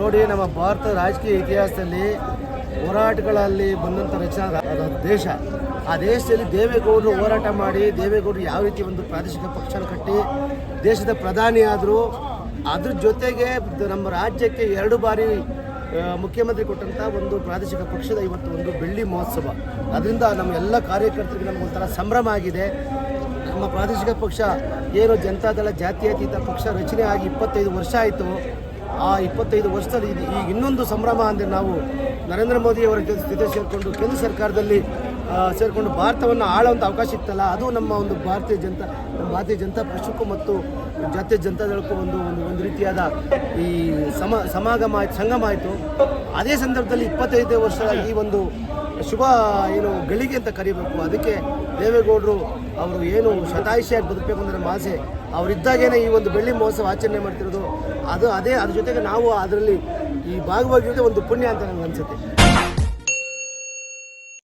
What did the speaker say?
ನೋಡಿ, ನಮ್ಮ ಭಾರತ ರಾಜಕೀಯ ಇತಿಹಾಸದಲ್ಲಿ ಹೋರಾಟಗಳಲ್ಲಿ ಬಂದಂಥ ರಚನಾ ದೇಶ. ಆ ದೇಶದಲ್ಲಿ ದೇವೇಗೌಡರು ಹೋರಾಟ ಮಾಡಿ, ದೇವೇಗೌಡರು ಯಾವ ರೀತಿ ಒಂದು ಪ್ರಾದೇಶಿಕ ಪಕ್ಷನ ಕಟ್ಟಿ, ದೇಶದ ಪ್ರಧಾನಿ ಆದರು, ಅದ್ರ ಜೊತೆಗೆ ನಮ್ಮ ರಾಜ್ಯಕ್ಕೆ ಎರಡು ಬಾರಿ ಮುಖ್ಯಮಂತ್ರಿ ಕೊಟ್ಟಂಥ ಒಂದು ಪ್ರಾದೇಶಿಕ ಪಕ್ಷದ ಇವತ್ತು ಒಂದು ಬೆಳ್ಳಿ ಮಹೋತ್ಸವ. ಅದರಿಂದ ನಮ್ಮ ಎಲ್ಲ ಕಾರ್ಯಕರ್ತರಿಗೆ ನಮಗೊಂಥರ ಸಂಭ್ರಮ ಆಗಿದೆ. ನಮ್ಮ ಪ್ರಾದೇಶಿಕ ಪಕ್ಷ ಏನು ಜನತಾದಳ ಜಾತ್ಯತೀತ ಪಕ್ಷ ರಚನೆ ಆಗಿ ಇಪ್ಪತ್ತೈದು ವರ್ಷ ಆಯಿತು. ಆ ಇಪ್ಪತ್ತೈದು ವರ್ಷದಲ್ಲಿ ಈ ಇನ್ನೊಂದು ಸಂಭ್ರಮ ಅಂದರೆ ನಾವು ನರೇಂದ್ರ ಮೋದಿಯವರ ಜೊತೆ ಜೊತೆ ಸೇರಿಕೊಂಡು ಕೇಂದ್ರ ಸರ್ಕಾರದಲ್ಲಿ ಸೇರಿಕೊಂಡು ಭಾರತವನ್ನು ಆಳುವಂಥ ಅವಕಾಶ ಇತ್ತಲ್ಲ, ಅದು ನಮ್ಮ ಒಂದು ಭಾರತೀಯ ಜನತಾ ಭಾರತೀಯ ಜನತಾ ಪಕ್ಷಕ್ಕೂ ಮತ್ತು ಜಾತ್ಯ ಜನತಾದಳಕ್ಕೂ ಒಂದು ಒಂದು ಒಂದು ರೀತಿಯಾದ ಈ ಸಮ ಸಮಾಗಮ ಆಯ್ತು, ಸಂಗಮ ಆಯಿತು. ಅದೇ ಸಂದರ್ಭದಲ್ಲಿ ಇಪ್ಪತ್ತೈದು ವರ್ಷದ ಈ ಒಂದು ಶುಭ, ಏನು, ಗಳಿಗೆ ಅಂತ ಕರಿಬೇಕು. ಅದಕ್ಕೆ ದೇವೇಗೌಡರು ಅವರು ಏನು ಶತಾಯುಷಿಯಾಗಿ ಬದುಕಬೇಕು ಅಂದರೆ ಮಾಸೆ. ಅವರಿದ್ದಾಗೇನೆ ಈ ಒಂದು ಬೆಳ್ಳಿ ಮಹೋತ್ಸವ ಆಚರಣೆ ಮಾಡ್ತಿರೋದು. ಅದು ಅದೇ ಅದ್ರ ಜೊತೆಗೆ ನಾವು ಅದರಲ್ಲಿ ಈ ಭಾಗವಾಗಿರೋದೇ ಒಂದು ಪುಣ್ಯ ಅಂತ ನನಗೆ ಅನಿಸುತ್ತೆ.